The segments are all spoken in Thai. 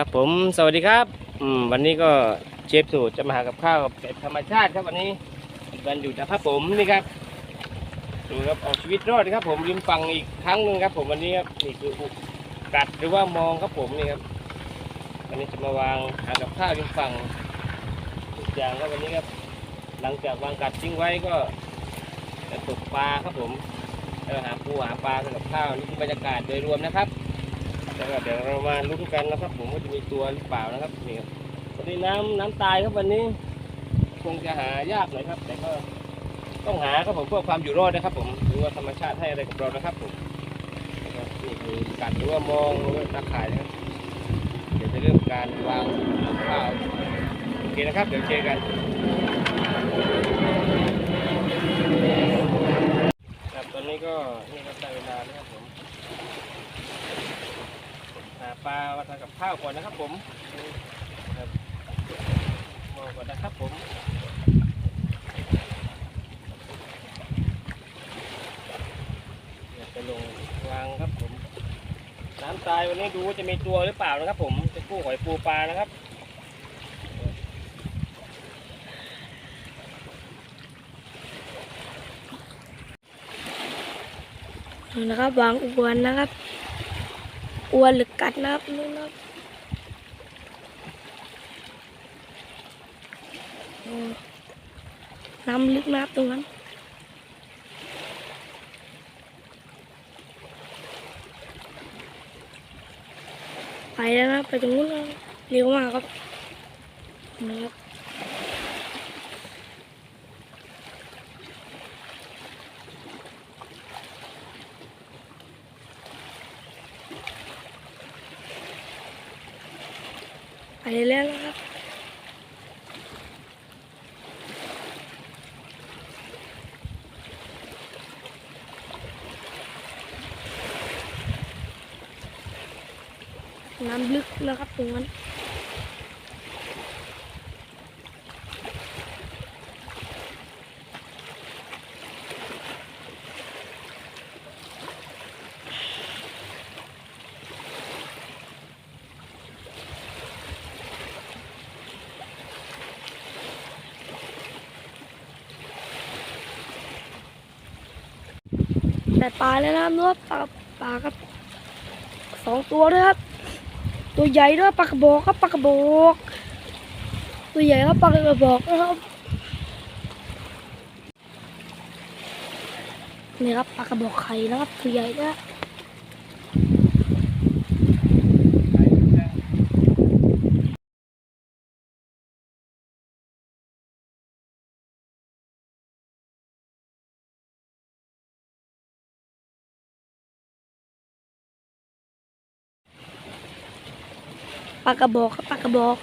ครับผมสวัสดีครับอืมวันนี้ก็เชฟสูตรจะมาหากับข้าวแบบธรรมชาติครับวันนี้วันอยู่นะครับผมนี่ครับดูครับเอาชีวิตรอดครับ ผมริมฝั่งอีกครั้งหนึ่งครับ ผมวันนี้ครับนี่คืออุกัดหรือว่ามองครับผมนี่ครับวันนี้จะมาวางหากับข้าวริมฝั่งทุกอย่างครับวันนี้ครับ หลังจากวางกัดทิ้งไว้ก็จะตกปลาครับผมแล้วหาปูหาปลาทำกับข้าวนี่คือบรรยากาศโดยรวมนะครับ แล้วก็เดี๋ยวเรามาลุ้นกันนะครับ ผมว่าจะมีตัวหรือเปล่านะครับนี่ครับวันนี้น้ำน้ำตายครับวันนี้ คงจะหายากหน่อยครับ แต่ก็ต้องหาครับผมเพื่อความอยู่รอดนะครับ ผมหรือว่าธรรมชาติให้อะไรกับเรานะครับผมนี่คือการหรือว่ามองหรือว่าตาข่ายนะครับเดี๋ยวจะเริ่มการวางข้าวโอเคนะครับ เดี๋ยวเจอกันครับตอนนี้ก็นี่ครับผม หา ปลามาทำกับข้าวก่อนนะครับผมครับมองก่อนนะครับผมจะลงวางครับผม น้ำตายวันนี้ดูว่าจะมีตัวหรือเปล่านะครับผมจะกู้หอยปูปลานะครับนี่นะครับวางอวนนะครับอวนหรือ กัดนะครับนี่นะครับน้ำลึกนะครับตรงนั้นไปแล้วนะไปตรงนู้นเร็วมากครับนะครับ ไปแล้วนะครับน้ำลึกนะครับตรงนั้น แต่ปลาแล้วนะครับปลาปลาครับสองตัวด้วยครับ ตัวใหญ่ด้วยปลากระบอกครับปลากระบอก ตัวใหญ่ครับปลากระบอกนะครับนี่ครับปลากระบอกไข่นะครับตัวใหญ่นะ ลากระบอกครับปลากระบอก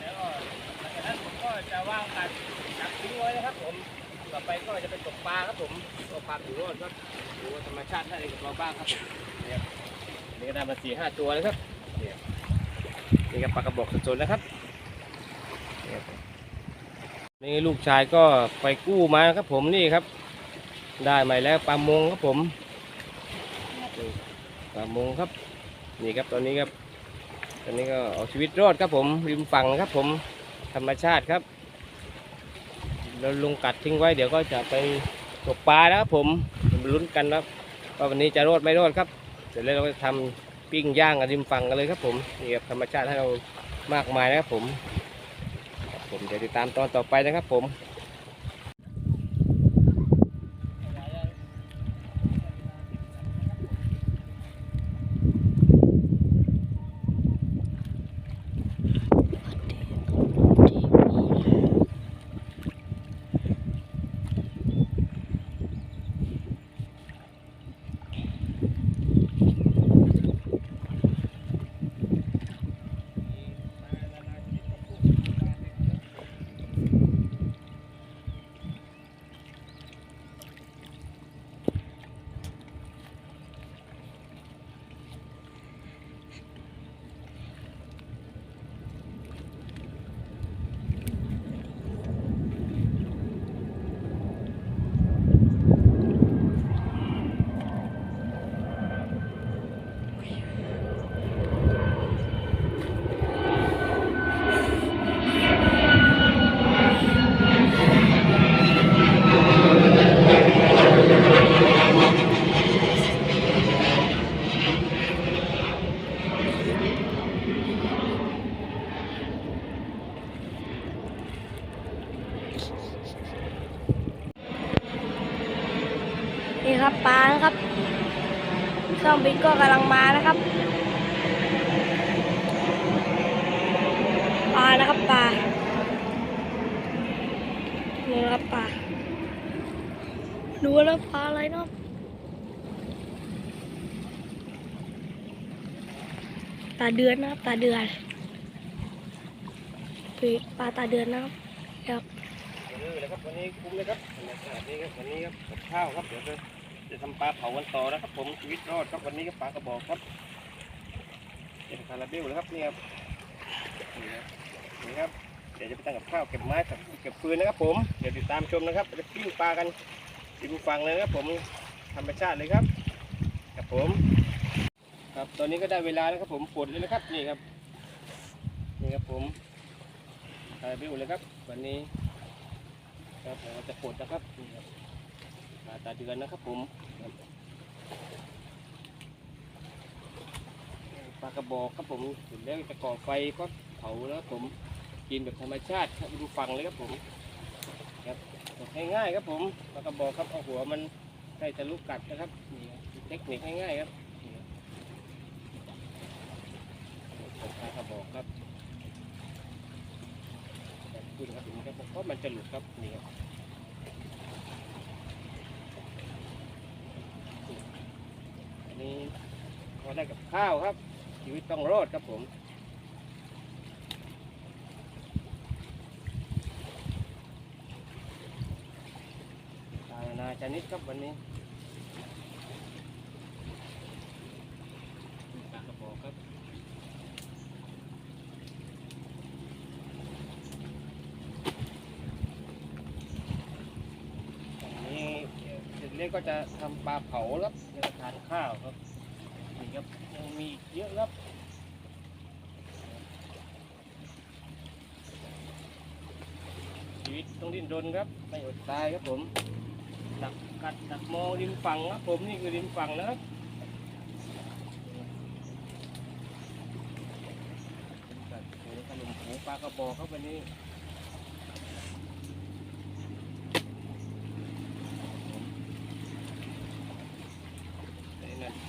แล้วก็หลังจากนั้นผมก็จะว่างกัดกัดทิ้งไว้นะครับผม ต่อไปก็จะเป็นตกปลาครับผมตกปลาอยู่รอดครับดูว่าธรรมชาติให้กับเราบ้างครับผมเนี่ยนี่ก็ได้มาสี่ห้าตัวแล้วครับเนี่ย นี่ก็ปลากระบอกสดๆนะครับนี่ลูกชายก็ไปกู้มาครับผมนี่ครับ ได้ใหมาแล้วปลามงครับผมปลามงครับ นี่ครับตอนนี้ครับ ตอนนี้ก็เอาชีวิตรอดครับผมริมฝั่งครับผมธรรมชาติครับเราลงกัดทิ้งไว้เดี๋ยวก็จะไปตกปลาแล้วครับผมลุ้นกันครับว่าวันนี้จะรอดไม่รอดครับ เสร็จแล้วเราก็จะทำ ปิ้งย่างกันริมฝั่งกันเลยครับผมนี่ครับธรรมชาติให้เรามากมายนะครับผมผมเดี๋ยวติดตามตอนต่อไปนะครับผม น ปลานะครับเครื่องบินก็กำลังมานะครับปลานะครับปลาดูนะครับปลาดูแล้วปลาอะไรเนาะตาเดือนนะครับตาเดือนปีปลาตาเดือนนะครับครับนี่เลยครับวันนี้คุ้มเลยครับบรรยากาศนี้ครับวันนี้ครับกับข้าวครับเดี๋ยว จะทำปลาเผากันต่อนะครับ ผมชีวิตรอดครับวันนี้ก็ปลากระบอกครับเป็นคาราเบลเลยครับนี่ครับนี่ครับนี่ครับเดี๋ยวจะไปตั้งกับข้าวเก็บไม้กับเก็บฟืนนะครับ ผมเดี๋ยวติดตามชมนะครับจะปิ้งปลากันริมฝั่งเลยนะครับผมธรรมชาติเลยครับครับผม ครับตอนนี้ก็ได้เวลาแล้วครับผมปลดเลยนะครับนี่ครับนี่ครับผมคาราเบลเลยครับ วันนี้ครับเราจะปลดนะครับนี่ครับาตาเดือนนะครับผมปลากระบอกครับผมถึงแล้วจะก่อไฟก็เผาแล้วครับผมกินแบบธรรมชาติครับดูฟังเลยครับผมครับง่ายๆครับผมปลากระบอกครับเอาหัวมันใกล้จะลุกกัดนะครับเทคนิคง่ายๆครับนี่ครับปลากระบอกครับแบบคุณครับผมครับเพราะมันจะหลุดครับนี่ครับ นี้พอได้กับข้าวครับ ชีวิตต้องรอดครับผมตานานาชนิดครับวันนี้ปลากระบอกครับอันนี้เด็กเล็กก็จะทำปลาเผาครับ ในทานข้าวครับนี่ครับยังมีเยอะครับชีวิตต้องดิ้นรนครับไม่อดตายครับผมดักกัดดักมองริมฝั่งครับผมนี่คือริมฝั่งนะครับกัดโอ้ขนมหูปลากระบอกครับวันนี้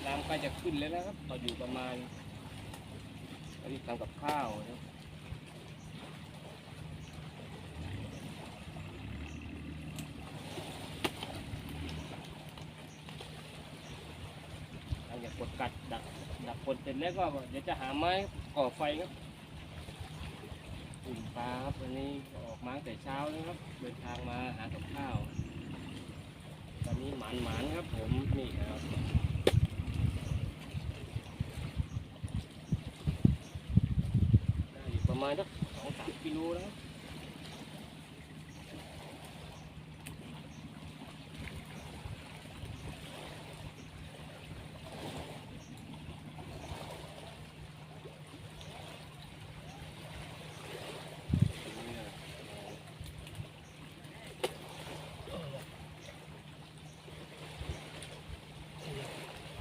น้ำใกล้จะขึ้นแล้วนะครับเราอยู่ประมาณเราที่ทำกับข้าวนะหลังจากกดกัดดักดักกดเสร็จแล้วก็เดี๋ยวจะหาไม้ก่อไฟครับอุ่นปลาครับวันนี้ออกมาตั้งแต่เช้านะครับ เดินทางมาหากับข้าว ตอนนี้หมานหมานครับผมนี่ครับ ได้อยู่ประ มาณสักสองสามกิโลแล้วครับ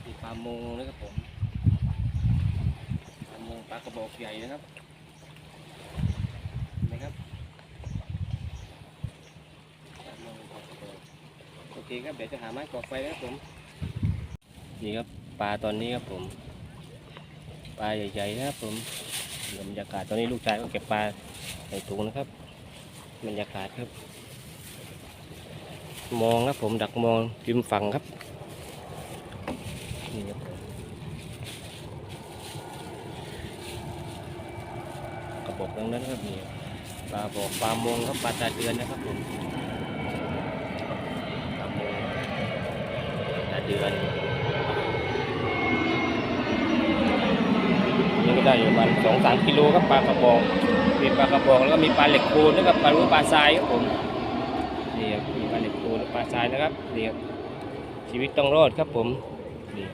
นี่ปลาโมงนะครับผมปลาโมงปลากระบอกใหญ่นะครับ เห็นะครับ โอเครับเดี๋ยวจะหาไม้ก่อไฟนะครับผมนี่ครับปลาตอนนี้ครับผม ปลาใหญ่ๆนะครับผมบรรยากาศตอนนี้ลูกชายก็เก็บปลาใส่ถุงนะครับบรรยากาศครับ มองครับผมดักมองริมฝั่งครับนี่ครับกระบอกตรงนั้นครับนี่ปลาบอกปลามงครับปลาตาเดือนนะครับผมปลามงตาเดือนนี่ก็ได้อยู่ประมาณสองสามกิโลครับปลากระบอก มีปลากระบอกแล้วก็มีปลาเหล็กโคนนะครับปลาลูกปลาทรายครับผมนี่ครับมีปลาเหล็กโคนปลาทรายนะครับนี่ครับชีวิตต้องรอดครับผมนี่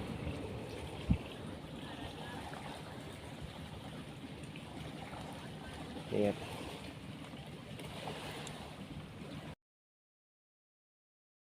นี่ครับ